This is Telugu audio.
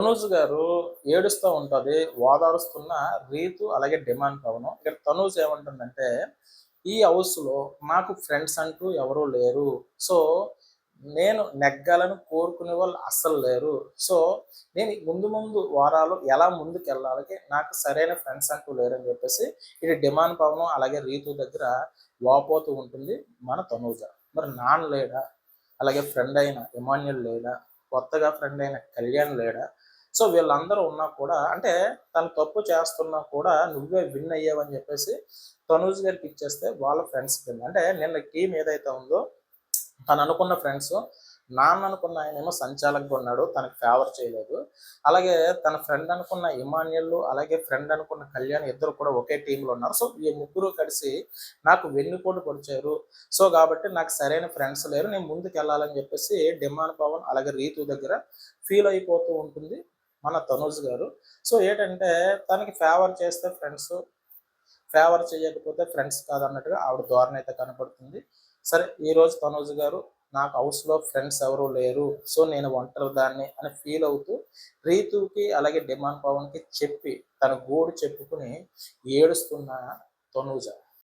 తనూజ్ గారు ఏడుస్తూ ఉంటుంది ఓదారుస్తున్న రీతు అలాగే డిమాండ్ పవన్. ఇక్కడ తనూజ్ ఏమంటుందంటే ఈ హౌస్లో నాకు ఫ్రెండ్స్ అంటూ ఎవరూ లేరు. సో నేను నెగ్గాలని కోరుకునే వాళ్ళు అస్సలు లేరు. సో నేను ముందు ముందు వారాలు ఎలా ముందుకు వెళ్ళాలి నాకు సరైన ఫ్రెండ్స్ అంటూ లేరు అని చెప్పేసి ఇది డిమాండ్ పవన్ అలాగే రీతు దగ్గర వాపోతూ ఉంటుంది మన తనూజ. మరి నాన్న లేడా? అలాగే ఫ్రెండ్ అయిన ఇమాన్యుల్ లేడా? కొత్తగా ఫ్రెండ్ అయిన కళ్యాణ్ లేడా? సో వీళ్ళందరూ ఉన్నా కూడా అంటే తను తప్పు చేస్తున్నా కూడా నువ్వే విన్ అయ్యావని చెప్పేసి తనూజ్ గారికి ఇచ్చేస్తే వాళ్ళ ఫ్రెండ్స్ కింద అంటే నిన్న టీం ఏదైతే ఉందో తను అనుకున్న ఫ్రెండ్స్ నాన్న అనుకున్న ఆయన ఏమో సంచాలకుగా ఉన్నాడు తనకు ఫేవర్ చేయలేదు. అలాగే తన ఫ్రెండ్ అనుకున్న ఇమాన్యుల్ అలాగే ఫ్రెండ్ అనుకున్న కళ్యాణ్ ఇద్దరు కూడా ఒకే టీంలో ఉన్నారు. సో ఈ ముగ్గురు కలిసి నాకు వెన్నుపోటు పొడిచారు సో కాబట్టి నాకు సరైన ఫ్రెండ్స్ లేరు. నేను ముందుకు వెళ్ళాలని చెప్పేసి డిమాన్ పవన్ అలాగే రీతు దగ్గర ఫీల్ అయిపోతూ ఉంటుంది. మన తనుజ్ గారు. సో ఏంటంటే తనకి ఫేవర్ చేస్తే ఫ్రెండ్స్ ఫేవర్ చేయకపోతే ఫ్రెండ్స్ కాదన్నట్టుగా ఆవిడ ధోరణి అయితే కనపడుతుంది సరే ఈరోజు తనుజ్ గారు నాకు హౌస్లో ఫ్రెండ్స్ ఎవరు లేరు సో నేను ఒంటరి దాన్ని అని ఫీల్ అవుతూ రీతుకి అలాగే డిమాండ్ పవన్కి చెప్పి తన గూడు చెప్పుకుని ఏడుస్తున్న తనూజ.